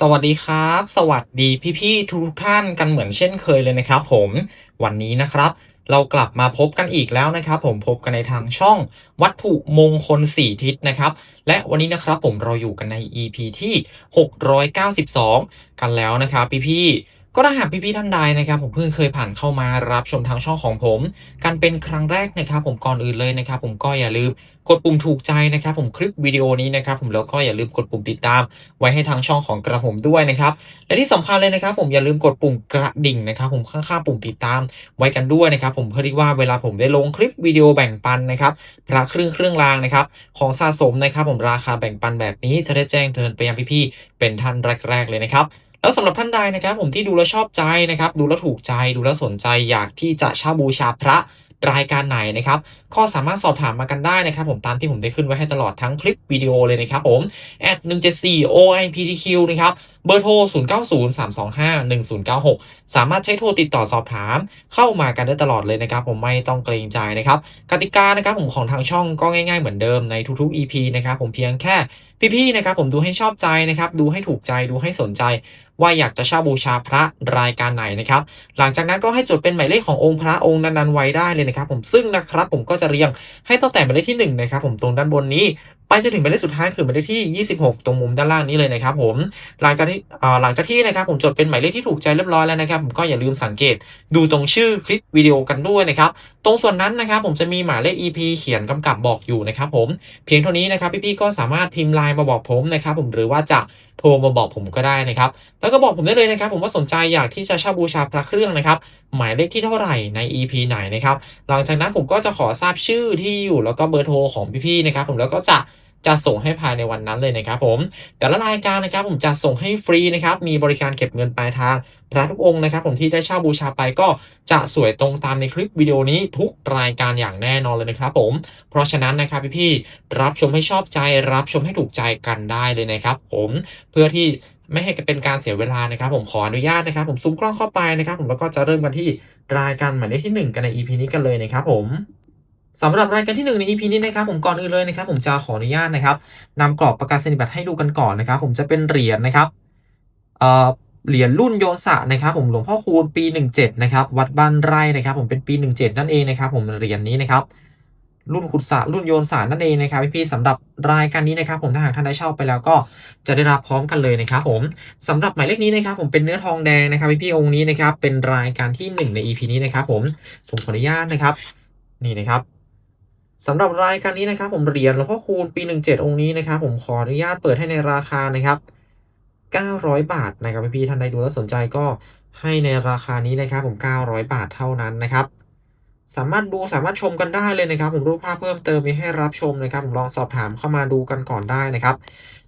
สวัสดีครับ สวัสดีพี่ๆทุกท่านกันเหมือนเช่นเคยเลยนะครับผมวันนี้นะครับ เรากลับมาพบกันอีกแล้วนะครับ ผมพบกันในทางช่องวัตถุมงคล 4 ทิศนะครับ และวันนี้นะครับผมเราอยู่กันใน EP ที่ 692 กันแล้วนะครับพี่ๆ ก็ถ้าหากพี่ๆท่านใดนะครับ ผมเพิ่งเคยผ่านเข้ามารับชมทางช่องของผม กันเป็นครั้งแรกนะครับ ผมก่อนอื่นเลยนะครับ ผมก็อย่าลืมกดปุ่มถูกใจนะครับ ผมคลิปวิดีโอนี้นะครับ ผมแล้วก็อย่าลืมกดปุ่มติดตาม ไว้ให้ทางช่องของกระผมด้วยนะครับและที่สำคัญเลยนะครับ ผมอย่าลืมกดปุ่มกระดิ่งนะครับ ผมข้างๆปุ่มติดตาม ไว้กันด้วยนะครับ ผมเพื่อที่ว่าเวลาผมได้ลงคลิปวิดีโอแบ่งปันนะครับพระเครื่องเครื่องรางนะครับ ของสะสมนะครับ ผมราคาแบ่งปันแบบนี้จะได้แจ้งเตือนไปยังพี่ๆเป็นท่านแรก ๆ เลยนะครับ แล้วสำหรับท่านใดนะครับผมที่ดูแล้วชอบใจนะครับดูแล้วถูกใจดูแล้วสนใจอยากที่จะเช่าบูชาพระรายการไหนนะครับก็สามารถสอบถามมากันได้นะครับ ผมตามที่ผมได้ขึ้นไว้ให้ตลอดทั้งคลิปวิดีโอเลยนะครับผม at 174 OIPTQ นะครับเบอร์โทร 0903251096 สามารถใช้โทรติดต่อสอบถาม เข้ามากันได้ตลอดเลยนะครับ ผมไม่ต้องเกรงใจนะครับกติกานะครับผมของทางช่องก็ง่ายๆเหมือนเดิมในทุกๆ EP นะครับผมเพียงแค่ พี่ๆนะครับผมดูให้ชอบใจนะครับดูให้ถูกใจดูให้สนใจ ว่าอยากจะเช่าบูชาพระรายการไหนนะครับหลังจากนั้นก็ให้จดเป็นหมายเลขขององค์พระองค์นั้นๆไว้ได้เลยนะครับผมซึ่งนะครับผมก็จะเรียงให้ตั้งแต่หมายเลขที่1นะครับผมตรงด้านบนนี้ ไปจนถึงหมายเลขสุดท้ายคือหมายเลขที่ 26 ตรงมุมด้านล่างนี้เลยนะครับผมหลังจากที่หลังจากที่นะครับผมจดเป็นหมายเลขที่ถูกใจเรียบร้อยแล้วนะครับผมก็อย่าลืมสังเกตดูตรงชื่อคลิปวิดีโอกันด้วยนะครับตรงส่วนนั้นนะครับผมจะมีหมายเลข EP เขียนกำกับบอกอยู่นะครับผมเพียงเท่านี้นะครับพี่ๆก็สามารถพิมพ์ไลน์มาบอกผมนะครับผมหรือว่าจะโทรมาบอกผมก็ได้นะครับ แล้วก็บอกผมได้เลยนะครับ ผมว่าสนใจอยากที่จะเช่าบูชาพระเครื่องนะครับ หมายเลขที่เท่าไหร่ใน EP ไหนนะครับ หลังจากนั้นผมก็จะขอทราบชื่อที่อยู่แล้วก็เบอร์โทรของพี่ๆนะครับ ผมแล้วก็จะ จะส่งให้ภายในวันนั้นเลยนะครับผม แต่ละรายการนะครับผมจะส่งให้ฟรีนะครับ มีบริการเก็บเงินปลายทาง พระทุกองค์นะครับผมที่ได้เช่าบูชาไปก็จะสวยตรงตามในคลิปวิดีโอนี้ทุกรายการอย่างแน่นอนเลยนะครับผม เพราะฉะนั้นนะครับพี่ๆรับชมให้ชอบใจ รับชมให้ถูกใจกันได้เลยนะครับผมเพื่อที่ไม่ให้เป็นการเสียเวลานะครับ ผมขออนุญาตนะครับ ผมซูมกล้องเข้าไปนะครับ ผมแล้วก็จะเริ่มกันที่รายการหมายเลขที่หนึ่งกันใน EP นี้กันเลยนะครับผม สำหรับรายการที่ 1 ใน EP นี้นะครับผมก่อนอื่นเลยนะครับ ผมจะขออนุญาตนะครับนำกรอบประกาศนียบัตรให้ดูกันก่อนนะครับ ผมจะเป็นเหรียญนะครับเอ่อเหรียญรุ่นโยนสะนะครับผมหลวงพ่อคูณปี 17นะครับวัดบ้านไร่นะครับ ผมเป็นปี 17 นั่นเองนะครับ ผมเหรียญนี้นะครับรุ่นขุดสะรุ่นโยนสานั่นเองนะครับพี่ๆสำหรับรายการนี้นะครับ ผมถ้าหากท่านได้เช่าไปแล้วก็จะได้รับพร้อมกันเลยนะครับผมสำหรับหมายเลขนี้นะครับ ผมเป็นเนื้อทองแดงนะครับพี่ๆองค์นี้นะครับเป็นรายการที่ 1 ใน EP นี้นะครับ ผมผมขออนุญาตนะครับ นี่นะครับ สำหรับรายการนี้นะครับผมเหรียญหลวงพ่อคูณปี 17 องค์นี้นะครับผมขออนุญาตเปิดให้ในราคานะครับ 900 บาทนะครับพี่ๆท่านใดดูแล้วสนใจก็ให้ในราคานี้นะครับผม 900 บาทเท่านั้นนะครับ สามารถดูสามารถชมกันได้เลยนะครับ ผมรูปภาพเพิ่มเติมมีให้รับชมนะครับ ผมลองสอบถามเข้ามาดูกันก่อนได้นะครับ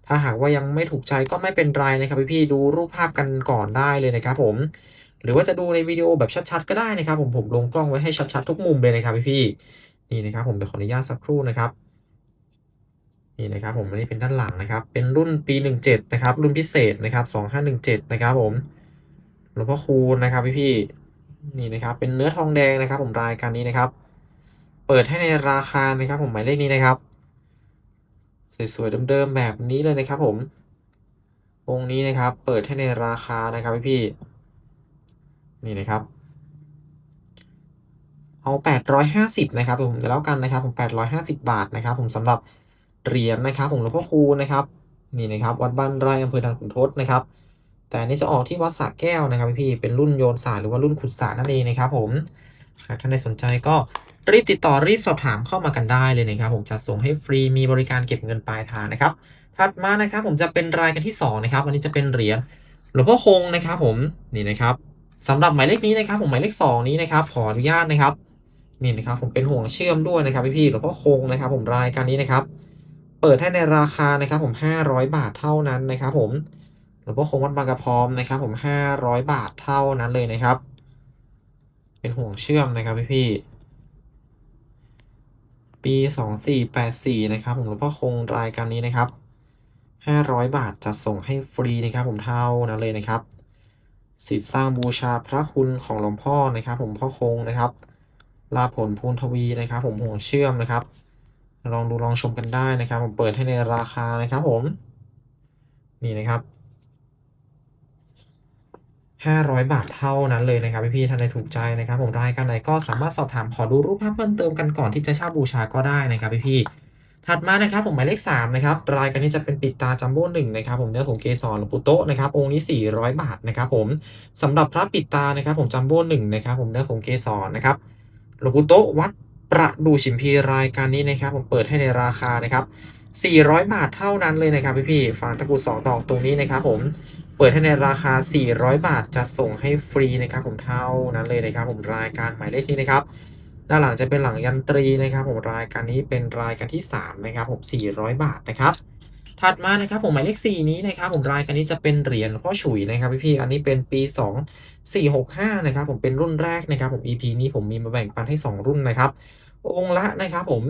ถ้าหากว่ายังไม่ถูกใจก็ไม่เป็นไรนะครับพี่ๆดูรูปภาพกันก่อนได้เลยนะครับ ผม หรือว่าจะดูในวิดีโอแบบชัดๆ ก็ได้นะครับ ผมผมลงกล้องไว้ให้ชัดๆ ทุกมุมเลยนะครับพี่ๆ นี่นะครับผมเดี๋ยวขออนุญาตสักครู่นะครับนี่นะครับผมอันนี้เป็นด้านหลังนะครับ เป็นรุ่นปี 17 นะครับ รุ่นพิเศษนะครับ 2517 นะครับผมหลวงพ่อคูณนะครับพี่ๆนี่นะครับเป็นเนื้อทองแดงนะครับ ผมรายการนี้นะครับ เปิดให้ในราคานะครับ ผมหมายเลขนี้นะครับสวยๆเดิมๆแบบนี้เลยนะครับ ผมองค์นี้นะครับ เปิดให้ในราคานะครับพี่ๆนี่นะครับ เอา 850 นะครับผมเดี๋ยวแล้วกันนะครับผม 850 บาทนะครับผมสำหรับเหรียญนะครับผมหลวงพ่อคูณนะครับนี่นะครับวัดบ้านไร่อำเภอด่านขุนทดนะครับ แต่อันนี้จะออกที่วัดสระแก้วนะครับพี่ๆเป็นรุ่นโยนสารหรือว่ารุ่นขุดสารนั่นเองนะครับผมหากท่านใดสนใจก็รีบติดต่อรีบสอบถามเข้ามากันได้เลยนะครับ ผมจะส่งให้ฟรีมีบริการเก็บเงินปลายทางนะครับ ถัดมานะครับผมจะเป็นรายการที่สองนะครับอันนี้จะเป็นเหรียญหลวงพ่อคงนะครับผมนี่นะครับสำหรับหมายเลขนี้นะครับ ผมหมายเลขสองนี้นะครับขออนุญาตนะครับ นี่นะครับผมเป็นห่วงเชื่อมด้วยนะครับพี่ๆหลวงพ่อคงนะครับ ผมรายการนี้นะครับ เปิดให้ในราคานะครับผม 500 บาทเท่านั้นนะครับ ผมหลวงพ่อคงวัดบางกระพร้อมนะครับ ผม 500 บาทเท่านั้นเลยนะครับ เป็นห่วงเชื่อมนะครับพี่ๆปี 2484 นะครับผมหลวงพ่อคงรายการนี้นะครับ 500 บาทจะส่งให้ฟรีนะครับ ผมเท่านั้นเลยนะครับสิทธิ์สร้างบูชาพระคุณของหลวงพ่อนะครับ ผมพ่อคงนะครับ ลาผลพูนทวีนะครับ ผมห่วงเชื่อมนะครับ ลองดูลองชมกันได้นะครับ ผมเปิดให้ในราคานะครับผม นี่นะครับ500 บาทเท่านั้นเลยนะครับพี่ๆท่านใดถูกใจนะครับ ผมรายการไหนก็สามารถสอบถามขอดูรูปภาพเพิ่มเติมกันก่อนที่จะเช่าบูชาก็ได้นะครับพี่ๆถัดมานะครับผมหมายเลข3นะครับรายการนี้จะเป็นปิดตาจัมโบ้หนึ่งนะครับผมเนื้อผงเกสรหลวงปู่โตนะครับองค์นี้ 400 บาทนะครับผมสำหรับพระปิดตานะครับผมจัมโบ้หนึ่งนะครับผมเนื้อผงเกสรนะครับ หลวงปู่โตวัดประดู่ฉิมพีรายการนี้นะครับ ผมเปิดให้ในราคานะครับ 400 บาทเท่านั้นเลยนะครับพี่ๆฝางตะกุดสองดอกตรงนี้นะครับ ผมเปิดให้ในราคา 400 บาทจะส่งให้ฟรีนะครับ ผมเท่านั้นเลยนะครับ ผมรายการหมายเลขนี้นะครับ ด้านหลังจะเป็นหลังยันตรีนะครับ ผมรายการนี้เป็นรายการที่ 3 นะครับ ผม 400 บาทนะครับ ถัดมานะครับผมหมายเลข4นี้นะครับผมรายการนี้จะเป็นเหรียญพ่อฉุยนะครับพี่ๆอันนี้เป็นปี 2465นะครับผมเป็นรุ่นแรกนะครับผม EP นี้ผมมีมาแบ่งปันให้ 2 รุ่นนะครับองค์ละนะครับผม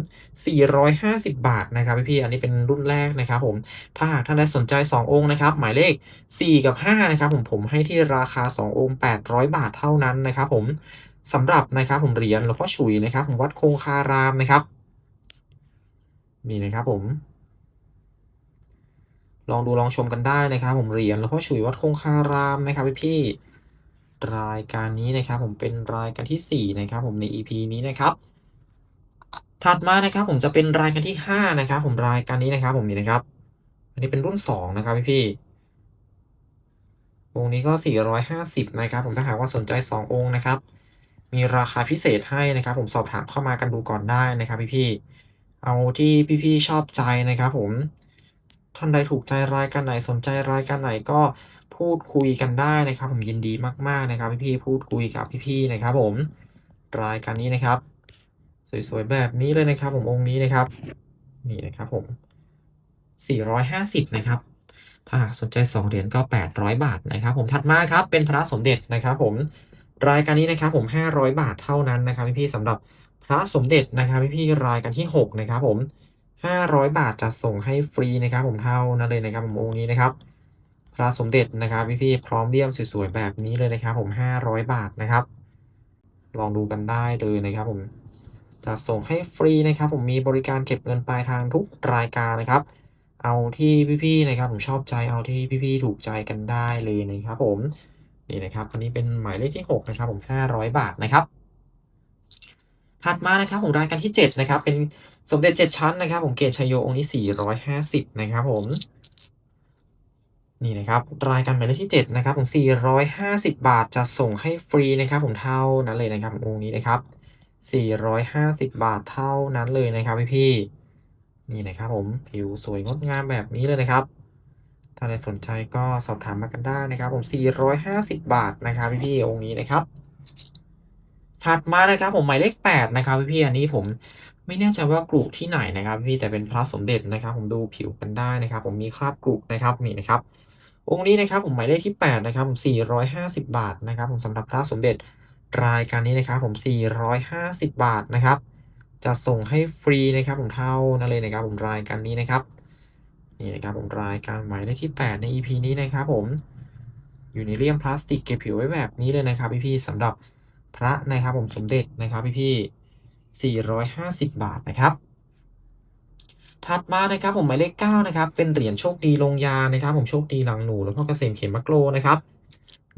450 บาทนะครับพี่ๆอันนี้เป็นรุ่นแรกนะครับผม ถ้าหากท่านใดสนใจ 2 องค์นะครับ หมายเลข 4 กับ 5 นะครับผม ผมให้ที่ราคา 2 องค์ 800 บาทเท่านั้นนะครับผมสำหรับนะครับผมเหรียญหลวงพ่อฉุยนะครับผมวัดคงคารามนะครับ นี่นะครับผม ลองดูลองชมกันได้นะครับ ผมเหรียญหลวงพ่อฉุยวัดคงคารามนะครับพี่ๆรายการนี้นะครับ ผมเป็นรายการที่ 4 นะครับ ผมใน EP นี้นะครับ ถัดมานะครับผมจะเป็นรายการที่ 5 นะครับ ผมรายการนี้นะครับ ผมนี่นะครับ อันนี้เป็นรุ่น 2 นะครับพี่ๆองค์นี้ก็ 450 นะครับ ผมถ้าหากว่าสนใจ 2 องค์นะครับ มีราคาพิเศษให้นะครับ ผมสอบถามเข้ามากันดูก่อนได้นะครับ พี่ๆเอาที่พี่ๆชอบใจนะครับ ผม ท่านใดถูกใจรายการไหนสนใจรายการไหนก็พูดคุยกันได้นะครับ ผมยินดีมาก ๆนะครับ พี่ๆพูดคุยกับพี่ๆนะครับ ผมรายการนี้นะครับ สวยๆแบบนี้เลยนะครับ ผมองค์นี้นะครับ นี่นะครับผม 450 นะครับถ้าหากสนใจ 2 เหรียญก็ 800 บาทนะครับ ผมถัดมาครับเป็นพระสมเด็จนะครับผมรายการนี้นะครับผม 500 บาทเท่านั้นนะครับพี่ๆสำหรับพระสมเด็จนะครับพี่ๆรายการที่ 6 นะครับผม 500 บาทจะส่งให้ฟรีนะครับผมเท่านั้นเลยนะครับผมองค์นี้นะครับ พระสมเด็จนะครับพี่ๆพร้อมเลี่ยมสวยๆแบบนี้เลยนะครับ ผม 500 บาทนะครับ ลองดูกันได้เลยนะครับผมจะส่งให้ฟรีนะครับ ผมมีบริการเก็บเงินปลายทางทุกรายการนะครับ เอาที่พี่ๆนะครับ ผมชอบใจเอาที่พี่ๆถูกใจกันได้เลยนะครับ ผมนี่นะครับอันนี้เป็นหมายเลขที่ 6 นะครับ ผม 500 บาทนะครับถัดมานะครับผมรายการที่ 7 นะครับ เป็น สมเด็จ7ชั้นนะครับ ผมเกตชัยโยองค์นี้450นะครับ ผมนี่นะครับรายการหมายเลขที่ 7 นะครับผม450 บาทจะส่งให้ฟรีนะครับ ผมเท่านั้นเลยนะครับองค์นี้นะครับ 450 บาทเท่านั้นเลยนะครับพี่ๆนี่นะครับผมผิวสวยงดงามแบบนี้เลยนะครับ ถ้าใครสนใจก็สอบถามมากันได้นะครับ ผม 450 บาทนะครับพี่ๆองค์นี้นะครับ ถัดมานะครับผมหมายเลข 8 นะครับพี่ๆอันนี้ผมไม่แน่ใจว่ากรุที่ไหนนะครับพี่แต่เป็นพระสมเด็จนะครับ ผมดูผิวกันได้นะครับ ผมมีคราบกรุนะครับนี่นะครับองค์นี้นะครับผมหมายเลขที่ 8 นะครับผม450 บาทนะครับ ผมสำหรับพระสมเด็จรายการนี้นะครับ ผม 450 บาทนะครับ จะส่งให้ฟรีนะครับผมเท่านั้นเลยนะครับ ผมรายการนี้นะครับนี่นะครับผมรายการหมายเลขที่ 8 ใน EP นี้นะครับ ผมอยู่ในเลี่ยมพลาสติกเก็บผิวไว้แบบนี้เลยนะครับพี่ๆสำหรับ พระนะครับผมสมเด็จนะครับพี่ๆ450 บาทนะครับ ถัดมานะครับผมหมายเลข9นะครับเป็นเหรียญโชคดีลงยานะครับ ผมโชคดีหลังหนูแล้วก็เกษมเขมมะโกรนะครับ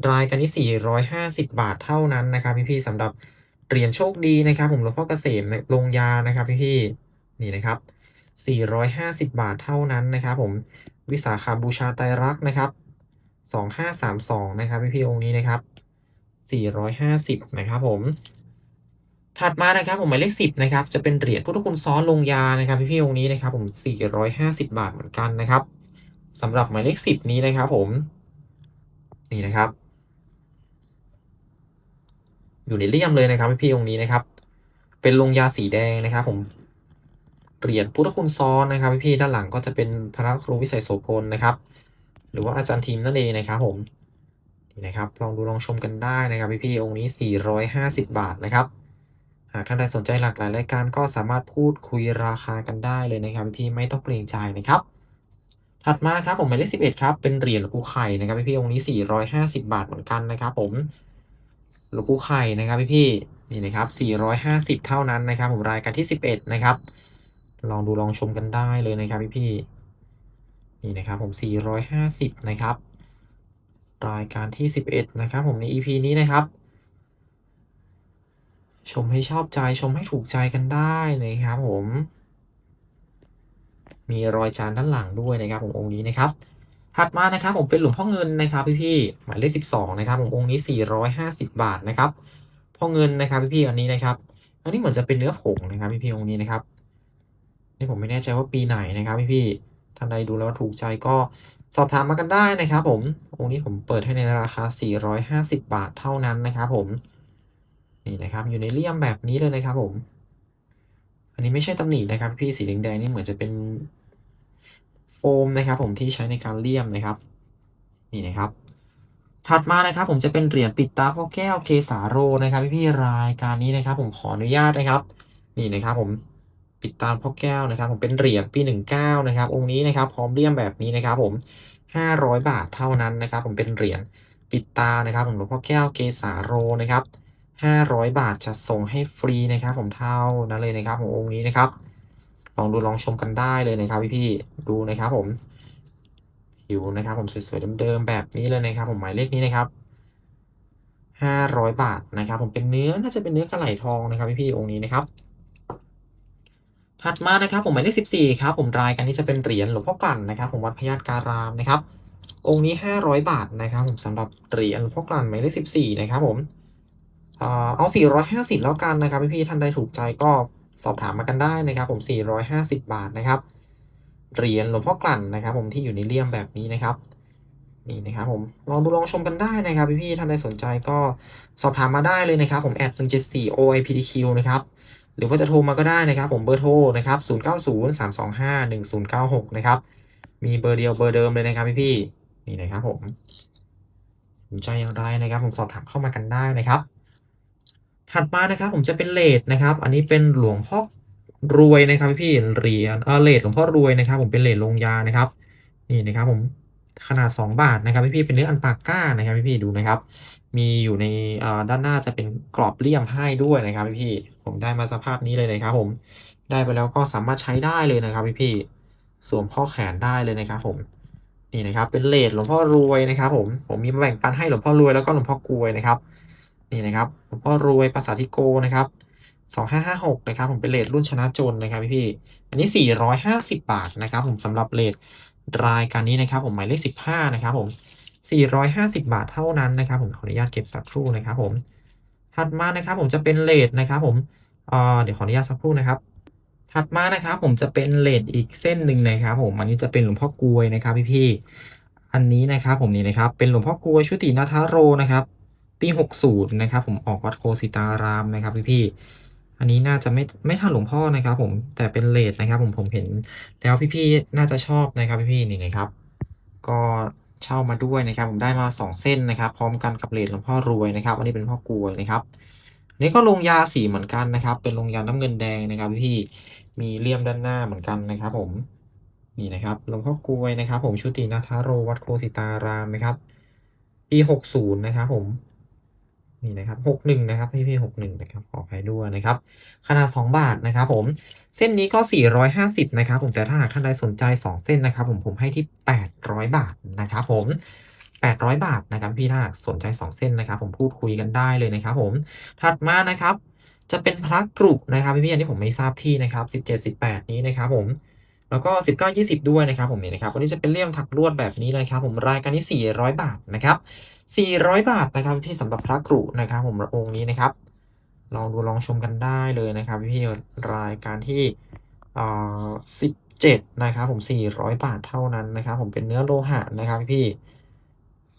รายการนี้450 บาทเท่านั้นนะครับ พี่ๆสำหรับเหรียญโชคดีนะครับ ผมหลวงพ่อเกษมลงยานะครับ พี่ๆนี่นะครับ450 บาทเท่านั้นนะครับ ผมวิสาขาบูชาไตรักษ์นะครับ2532นะครับพี่ๆองค์นี้นะครับ 450 นะครับผม ถัดมานะครับผมหมายเลข10นะครับจะเป็นเหรียญพุทธคุณซ้อนลงยานะครับพี่ๆองค์นี้นะครับผม 450 บาทเหมือนกันนะครับสำหรับหมายเลข10 นี้นะครับผม นี่นะครับ อยู่ในเลี่ยมเลยนะครับพี่ๆองค์นี้นะครับ เป็นลงยาสีแดงนะครับผมเหรียญพุทธคุณซ้อนนะครับพี่ๆด้านหลังก็จะเป็นพระครูวิสัยโสพลนะครับ หรือว่าอาจารย์ทีมนั่นเองนะครับผม นะครับ ลองดูลองชมกันได้นะครับพี่ๆองค์นี้ 450 บาทนะครับ หากท่านใดสนใจหลากหลายรายการก็สามารถพูดคุยราคากันได้เลยนะครับพี่ไม่ต้องเกรงใจนะครับ ถัดมาครับผมหมายเลข11 ครับ เป็นเหรียญหลวงปู่ไข่นะครับพี่ๆองค์นี้ 450 บาทเหมือนกันนะครับ ผมหลวงปู่ไข่นะครับพี่ๆนี่นะครับ 450 เท่านั้นนะครับผมรายการที่ 11 นะครับ ลองดูลองชมกันได้เลยนะครับพี่ๆนี่นะครับผม 450 นะครับ รายการที่ 11 นะครับ ผมใน EP นี้นะครับ ชมให้ชอบใจชมให้ถูกใจกันได้นะครับผม มีรอยจานด้านหลังด้วยนะครับ ผมองค์นี้นะครับ ถัดมานะครับ ผมเป็นหลวงพ่อเงินนะครับพี่ๆหมายเลข 12 นะครับ ผมองค์นี้ 450 บาทนะครับพ่อเงินนะครับพี่ๆอันนี้นะครับอันนี้เหมือนจะเป็นเนื้อผงนะครับพี่ๆองค์นี้นะครับนี่ผมไม่แน่ใจว่าปีไหนนะครับพี่ๆท่านใดดูแล้วถูกใจก็ สอบถามมากันได้นะครับผมองค์นี้ผมเปิดให้ในราคา 450 บาทเท่านั้นนะครับผม นี่นะครับอยู่ในเลี่ยมแบบนี้เลยนะครับผม อันนี้ไม่ใช่ตำหนินะครับ พี่สีแดงๆนี่เหมือนจะเป็นโฟมนะครับผมที่ใช้ในการเลี่ยมนะครับ นี่นะครับ ถัดมานะครับผมจะเป็นเหรียญปิดตาพ่อแก้วเกสาโรนะครับพี่ๆรายการนี้นะครับ ผมขออนุญาตนะครับ นี่นะครับผม ปิดตาพ่อแก้วนะครับ ผมเป็นเหรียญปี19นะครับ องค์นี้นะครับ พร้อมเลี่ยมแบบนี้นะครับ ผม 500 บาทเท่านั้นนะครับ ผมเป็นเหรียญปิดตานะครับผมหลวงพ่อแก้วเกสาโรนะครับ 500 บาทจะส่งให้ฟรีนะครับ ผมเท่านั้นเลยนะครับขององค์นี้นะครับ ลองดูลองชมกันได้เลยนะครับพี่ๆดูนะครับ ผมผิวนะครับ ผมสวยๆเดิมๆแบบนี้เลยนะครับ ผมหมายเลขนี้นะครับ500 บาทนะครับ ผมเป็นเนื้อน่าจะเป็นเนื้อกระไหลทองนะครับพี่ๆองค์นี้นะครับ ถัดมานะครับผมหมายเลข14ครับผมรายการนี้จะเป็นเหรียญหลวงพ่อกลั่นนะครับผมวัดพญาการามนะครับองค์นี้ 500 บาทนะครับผมสำหรับเหรียญหลวงพ่อกลั่นหมายเลข14นะครับผมเอ่อเอา 450 แล้วกันนะครับพี่ๆท่านใดถูกใจก็สอบถามมากันได้นะครับผม 450 บาทนะครับเหรียญหลวงพ่อกลั่นนะครับ ผมที่อยู่ในเลี่ยมแบบนี้นะครับนี่นะครับผมลองดูลองชมกันได้นะครับพี่ๆท่านใดสนใจก็สอบถามมาได้เลยนะครับผมแอด174 OIPDQ นะครับ หรือว่าจะโทรมาก็ได้นะครับผมเบอร์โทรนะครับ0903251096 นะครับ มีเบอร์เดียวเบอร์เดิมเลยนะครับพี่ๆนี่นะครับผมสนใจอย่างไรนะครับ ผมสอบถามเข้ามากันได้นะครับ ถัดมานะครับผมจะเป็นเลทนะครับ อันนี้เป็นหลวงพ่อรวยนะครับพี่ๆเหรียญเออเลทหลวงพ่อรวยนะครับ ผมเป็นเลทลงยานะครับ นี่นะครับผมขนาด 2 บาทนะครับพี่ๆเป็นเนื้ออันปากก้านะครับพี่ๆดูนะครับ มีอยู่ในด้านหน้าจะเป็นกรอบเลี่ยมให้ด้วยนะครับพี่ผมได้มาสภาพนี้เลยนะครับผมได้ไปแล้วก็สามารถใช้ได้เลยนะครับพี่สวมข้อแขนได้เลยนะครับผมนี่นะครับเป็นเลทหลวงพ่อรวยนะครับ ผมผมมีมาแบ่งปันให้หลวงพ่อรวยแล้วก็หลวงพ่อกลวยนะครับ นี่นะครับหลวงพ่อรวยภาษาทิโกนะครับ2556นะครับผมเป็นเลทรุ่นชนะจนนะครับพี่อันนี้ 450 บาทนะครับ ผมสำหรับเลทรายการนี้นะครับ ผมหมายเลข15นะครับผม 450 บาทเท่านั้นนะครับผมขออนุญาตเก็บสักครู่นะครับผมถัดมานะครับผมจะเป็นเลทนะครับผมเดี๋ยวขออนุญาตสักครู่นะครับ ถัดมานะครับผมจะเป็นเลทอีกเส้นหนึ่งนะครับผมอันนี้จะเป็นหลวงพ่อกลวยนะครับพี่ๆอันนี้นะครับผมนี่นะครับเป็นหลวงพ่อกลวยชุตินาทาโรนะครับปี60นะครับผมออกวัดโคสิตารามนะครับพี่ๆอันนี้น่าจะไม่ไม่ทันหลวงพ่อนะครับผมแต่เป็นเลทนะครับผมผมเห็นแล้วพี่ๆน่าจะชอบนะครับพี่ๆนี่นะครับ ก็ เช่ามาด้วยนะครับ ผมได้มา 2 เส้นนะครับ พร้อมกันกับเลทหลวงพ่อรวยนะครับอันนี้เป็นพ่อกลวยนะครับอันนี้ก็ลงยาสีเหมือนกันนะครับ เป็นลงยาน้ำเงินแดงนะครับพี่มีเลี่ยมด้านหน้าเหมือนกันนะครับ ผมนี่นะครับหลวงพ่อกลวยนะครับ ผมชุตินาทาโรวัดโคสิตารามนะครับปี60นะครับผม นี่นะครับ61นะครับพี่พี่61นะครับขออภัยด้วยนะครับ ขนาด 2 บาทนะครับผม เส้นนี้ก็ 450นะครับผมแต่ถ้าหากท่านใดสนใจ 2 เส้นนะครับ ผมผมให้ที่ 800 บาทนะครับผม800 บาทนะครับพี่ถ้าหากสนใจ 2 เส้นนะครับ ผมพูดคุยกันได้เลยนะครับ ผมถัดมานะครับ จะเป็นพระกรุนะครับพี่ๆอันนี้ผมไม่ทราบที่นะครับ17 18 นี้นะครับผม แล้วก็ 19 20 ด้วยนะครับผมนี่นะครับวันนี้จะเป็นเลี่ยมถักลวดแบบนี้เลยครับผมรายการนี้ 400 บาทนะครับ400 บาทนะครับพี่สำหรับพระกรุนะครับผมองค์นี้นะครับลองดูลองชมกันได้เลยนะครับพี่รายการที่เอ่อ17นะครับผม 400 บาทเท่านั้นนะครับผมเป็นเนื้อโลหะนะครับพี่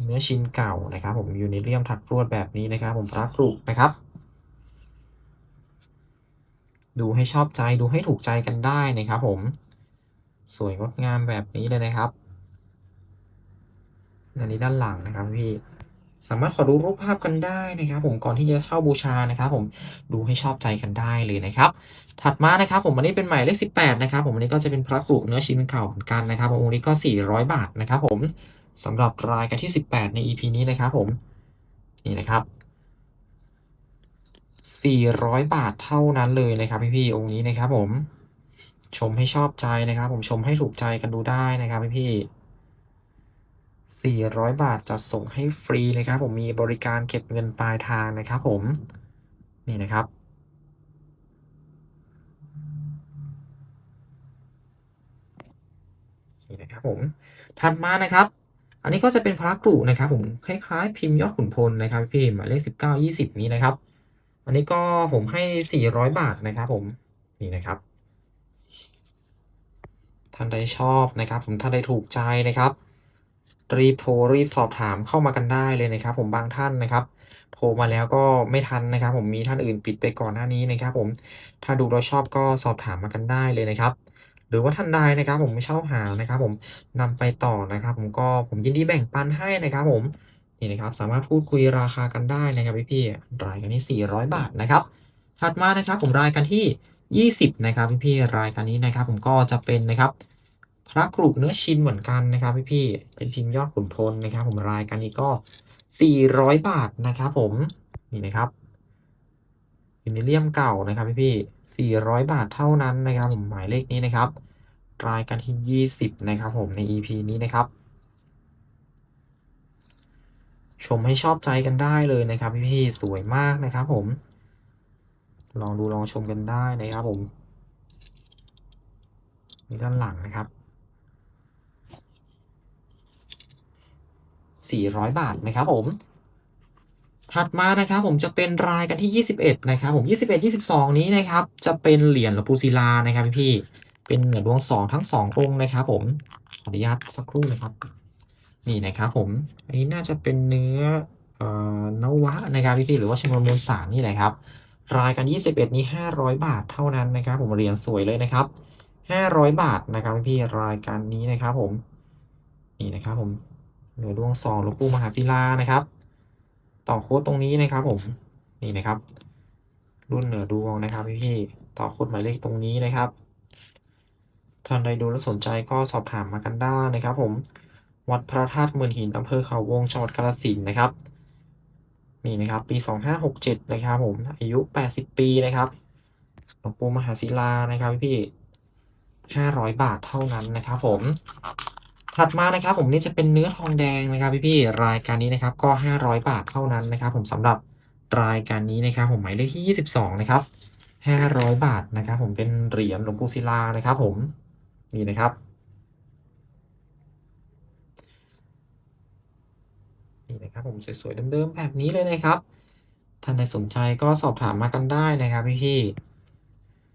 เนื้อชิ้นเก่านะครับ ผมอยู่ในเลี่ยมถักลวดแบบนี้นะครับ ผมพระกรุนะครับดูให้ชอบใจดูให้ถูกใจกันได้นะครับผม สวยงดงามแบบนี้เลยนะครับอันนี้ด้านหลังนะครับพี่สามารถขอดูรูปภาพกันได้นะครับ ผมก่อนที่จะเช่าบูชานะครับ ผมดูให้ชอบใจกันได้เลยนะครับ ถัดมานะครับ ผมอันนี้เป็นหมายเลข18นะครับ ผมอันนี้ก็จะเป็นพระกรุเนื้อชิ้นเก่าเหมือนกันนะครับองค์นี้ก็ 400 บาทนะครับ ผมสำหรับรายการที่ 18 ใน EP นี้นะครับ ผมนี่นะครับ 400 บาทเท่านั้นเลยนะครับพี่ๆองค์นี้นะครับ ผม ชมให้ชอบใจนะครับ ผมชมให้ถูกใจกันดูได้นะครับพี่พี่400 บาทจัดส่งให้ฟรีนะครับ ผมมีบริการเก็บเงินปลายทางนะครับผม นี่นะครับ นี่นะครับผม ถัดมานะครับ อันนี้ก็จะเป็นพระกรุนะครับผมคล้ายๆ พิมพ์ยอดขุนพลนะครับพี่หมายเลข19 20 นี้นะครับ อันนี้ก็ผมให้ 400 บาทนะครับผม นี่นะครับ ท่านใดชอบนะครับผมท่านใดถูกใจนะครับ รีบโทรรีบสอบถามเข้ามากันได้เลยนะครับ ผมบางท่านนะครับโทรมาแล้วก็ไม่ทันนะครับ ผมมีท่านอื่นปิดไปก่อนหน้านี้นะครับ ผมถ้าดูเราชอบก็สอบถามมากันได้เลยนะครับ หรือว่าท่านใดนะครับ ผมไม่เช่าหานะครับ ผมนำไปต่อนะครับ ผมก็ผมยินดีแบ่งปันให้นะครับ ผมนี่นะครับ สามารถพูดคุยราคากันได้นะครับพี่พี่ๆรายกันที่400 บาทนะครับ ถัดมานะครับ ผมรายกันที่ 20 นะครับพี่พี่ๆรายการนี้นะครับ ผมก็จะเป็นนะครับ พระกรุเนื้อชินเหมือนกันนะครับพี่พี่ๆเป็นพิมพ์ยอดขุนพลนะครับ ผมรายการนี้ก็ 400 บาทนะครับผมนี่นะครับอินเลียมเก่านะครับพี่พี่400 บาทเท่านั้นนะครับผมหมายเลขนี้นะครับ รายการที่ 20 นะครับผมใน EP นี้นะครับ ชมให้ชอบใจกันได้เลยนะครับพี่พี่สวยมากนะครับผม ลองดูลองชมกันได้นะครับผมนี่ด้านหลังนะครับ 400 บาทนะครับผม ถัดมานะครับผมจะเป็นรายกันที่ 21 นะครับผม 21 22 นี้นะครับ จะเป็นเหรียญหลวงปู่ศิลานะครับพี่ๆเป็นเหรียญดวงสองทั้งสององค์นะครับผมขออนุญาตสักครู่นะครับ นี่นะครับผม อันนี้น่าจะเป็นเนื้อเอ่อนวะนะครับพี่ๆหรือว่าชนวนมวลสารนี่แหละครับ รายกัน21นี้ 500 บาทเท่านั้นนะครับ ผมเรียญสวยเลยนะครับ 500 บาทนะครับพี่รายการนี้นะครับ ผมนี่นะครับ ผมเหนือดวงสองหลวงปู่มหาศิลานะครับ ต่อโค้ดตรงนี้นะครับ ผมนี่นะครับ รุ่นเหนือดวงนะครับพี่ๆต่อโค้ดหมายเลขตรงนี้นะครับท่านใดดูและสนใจก็สอบถามมากันได้นะครับ ผมวัดพระธาตุเมืองหินอำเภอเขาวงจังหวัดกาฬสินนะครับ นี่นะครับ ปี 2567 นะครับผม อายุ 80 ปีนะครับหลวงปู่มหาศิลานะครับพี่ๆ500บาทเท่านั้นนะครับผม ถัดมานะครับผมนี่จะเป็นเนื้อทองแดงนะครับพี่พี่ๆรายการนี้นะครับก็500บาทเท่านั้นนะครับ ผมสำหรับรายการนี้นะครับ ผมหมายเลขที่22นะครับ500บาทนะครับ ผมเป็นเหรียญหลวงปู่ศิลานะครับ ผมนี่นะครับ นะครับผมสวยๆเดิมๆแบบนี้เลยนะครับ ท่านใดสนใจก็สอบถามมากันได้นะครับพี่พี่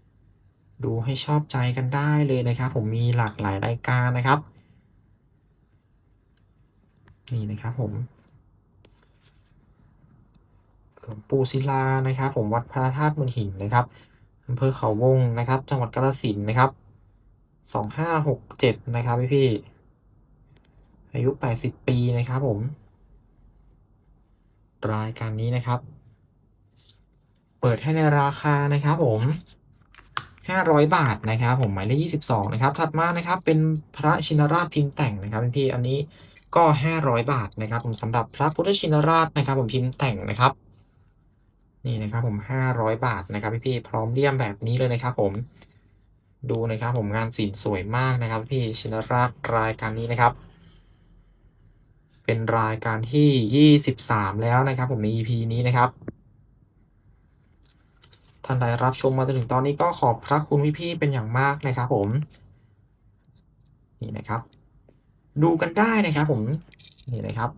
ๆดูให้ชอบใจกันได้เลยนะครับ ผมมีหลากหลายรายการนะครับ นี่นะครับผมหลวงปู่ศิลานะครับ ผมวัดพระธาตุมืองหินนะครับอำเภอเขาวงนะครับ จังหวัดกาฬสินธุ์นะครับสองห้าหกเจ็ดนะครับพี่พี่ๆอายุแปดสิบปีนะครับผม รายการนี้นะครับ เปิดให้ในราคานะครับผม 500 บาทนะครับผมหมายเลข22 นะครับ ถัดมานะครับเป็นพระชินราชพิมพ์แต่งนะครับพี่อันนี้ก็ 500 บาทนะครับ ผมสำหรับพระพุทธชินราชนะครับ ผมพิมพ์แต่งนะครับ นี่นะครับผม 500 บาทนะครับพี่ๆพร้อมเลี่ยมแบบนี้เลยนะครับผมดูนะครับผมงานศิลป์สวยมากนะครับ พี่ชินราชรายการนี้นะครับ เป็นรายการที่ 23 แล้วนะครับ ผมใน EP นี้นะครับ ท่านใดรับชมมาจนถึงตอนนี้ก็ขอบพระคุณพี่ๆเป็นอย่างมากนะครับ ผม นี่นะครับ ดูกันได้นะครับ ผม นี่นะครับ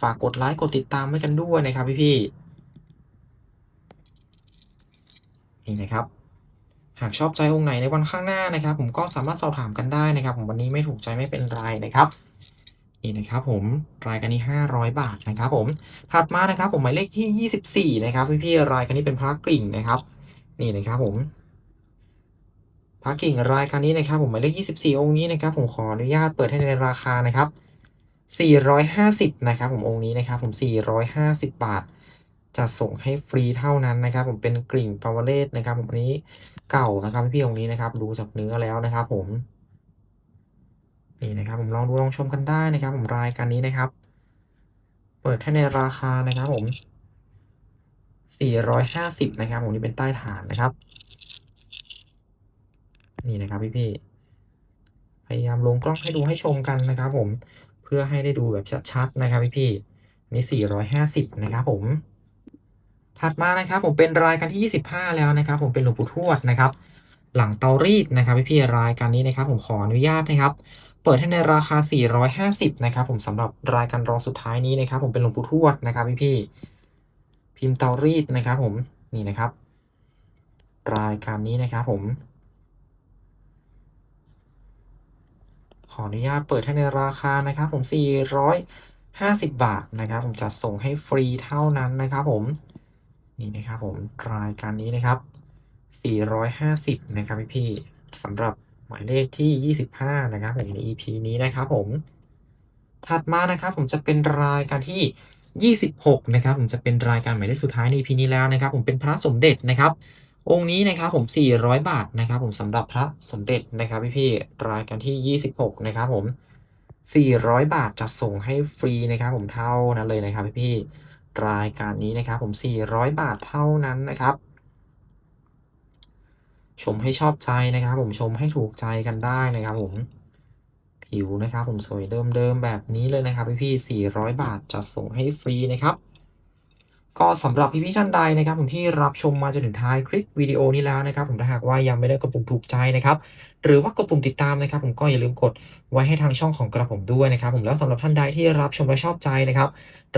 ฝากกดไลค์กดติดตามไว้กันด้วยนะครับพี่ๆนี่นะครับหากชอบใจองค์ไหนในวันข้างหน้านะครับ ผมก็สามารถสอบถามกันได้นะครับ ผมวันนี้ไม่ถูกใจไม่เป็นไรนะครับ นี่นะครับผมรายการนี้ 500 บาทนะครับผมถัดมานะครับผมหมายเลขที่ 24 นะครับพี่ๆรายการนี้เป็นพระกริ่งนะครับ นี่นะครับผมพระกิ่งรายการนี้นะครับผมหมายเลข24 องค์นี้นะครับผมขออนุญาตเปิดให้ในราคานะครับ450นะครับผมองค์นี้นะครับผม450 บาทจะส่งให้ฟรีเท่านั้นนะครับ ผมเป็นกริ่งปาวเลตนะครับ ผมอันนี้เก่านะครับพี่องค์นี้นะครับดูจากเนื้อแล้วนะครับ ผม นี่นะครับผมลองดูลองชมกันได้นะครับ ผมรายการนี้นะครับ เปิดให้ในราคานะครับผม 450 นะครับ ผมนี่เป็นใต้ฐานนะครับ นี่นะครับพี่ๆพยายามลงกล้องให้ดูให้ชมกันนะครับ ผมเพื่อให้ได้ดูแบบชัดๆนะครับพี่ๆอันนี้450 นะครับ ผม ถัดมานะครับ ผมเป็นรายการที่ 25 แล้วนะครับ ผมเป็นหลวงปู่ทวดนะครับ หลังเตารีดนะครับพี่ๆรายการนี้นะครับ ผมขออนุญาตนะครับ เปิดให้ในราคา 450 นะครับผมสำหรับรายการรองสุดท้ายนี้นะครับ ผมเป็นหลวงปู่ทวดนะครับพี่ๆพิมพ์เตารีดนะครับ ผมนี่นะครับ รายการนี้นะครับผม ขออนุญาตเปิดให้ในราคานะครับ ผม 450 บาทนะครับ ผมจะส่งให้ฟรีเท่านั้นนะครับผมนี่นะครับผมรายการนี้นะครับ 450 นะครับพี่ๆสำหรับ มายเลขที่ 25 นะครับผมใน EP นี้นะครับผม ถัดมานะครับผมจะเป็นรายการที่ 26 นะครับผมจะเป็นรายการหมายเลขสุดท้ายใน EP นี้แล้วนะครับ ผมเป็นพระสมเด็จนะครับ องค์นี้นะครับผม 400 บาทนะครับ ผมสำหรับพระสมเด็จนะครับพี่ๆรายการที่ 26 นะครับผม 400 บาทจะส่งให้ฟรีนะครับ ผมเท่านั้นเลยนะครับพี่ๆรายการนี้นะครับผม 400 บาทเท่านั้นนะครับ ชมให้ชอบใจนะครับ ผมชมให้ถูกใจกันได้นะครับ ผม ผิวนะครับผมสวยเดิมๆแบบนี้เลยนะครับ พี่ๆ400 บาทจะส่งให้ฟรีนะครับ ก็สำหรับพี่ๆท่านใดนะครับ ผมที่รับชมมาจนถึงท้ายคลิปวิดีโอนี้แล้วนะครับ ผมถ้าหากว่ายังไม่ได้กดปุ่มถูกใจนะครับ หรือว่ากดปุ่มติดตามนะครับ ผมก็อย่าลืมกดไว้ให้ทางช่องของกระผมด้วยนะครับ ผมแล้วสำหรับท่านใดที่รับชมและชอบใจนะครับ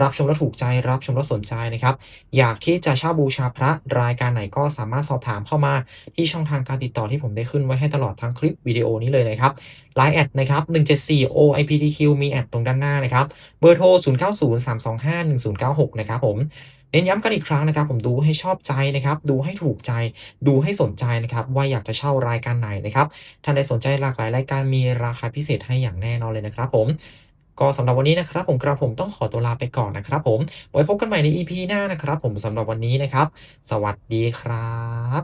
รับชมแล้วถูกใจรับชมแล้วสนใจนะครับ อยากที่จะเช่าบูชาพระรายการไหนก็สามารถสอบถามเข้ามาที่ช่องทางการติดต่อที่ผมได้ขึ้นไว้ให้ตลอดทั้งคลิปวิดีโอนี้เลยนะครับ Line แอดนะครับ174 OIPTQ มีแอดตรงด้านหน้านะครับ เบอร์โทร 0903251096 นะครับผมเน้นย้ำกันอีกครั้งนะครับ ผมดูให้ชอบใจนะครับ ดูให้ถูกใจ ดูให้สนใจนะครับ ว่าอยากจะเช่ารายการไหนนะครับท่านใดสนใจหลากหลายรายการมีราคาพิเศษให้อย่างแน่นอนเลยนะครับผมก็สำหรับวันนี้นะครับผมกระผมต้องขอตัวลาไปก่อนนะครับผม ไว้พบกันใหม่ใน EP หน้านะครับผมสำหรับวันนี้นะครับ สวัสดีครับ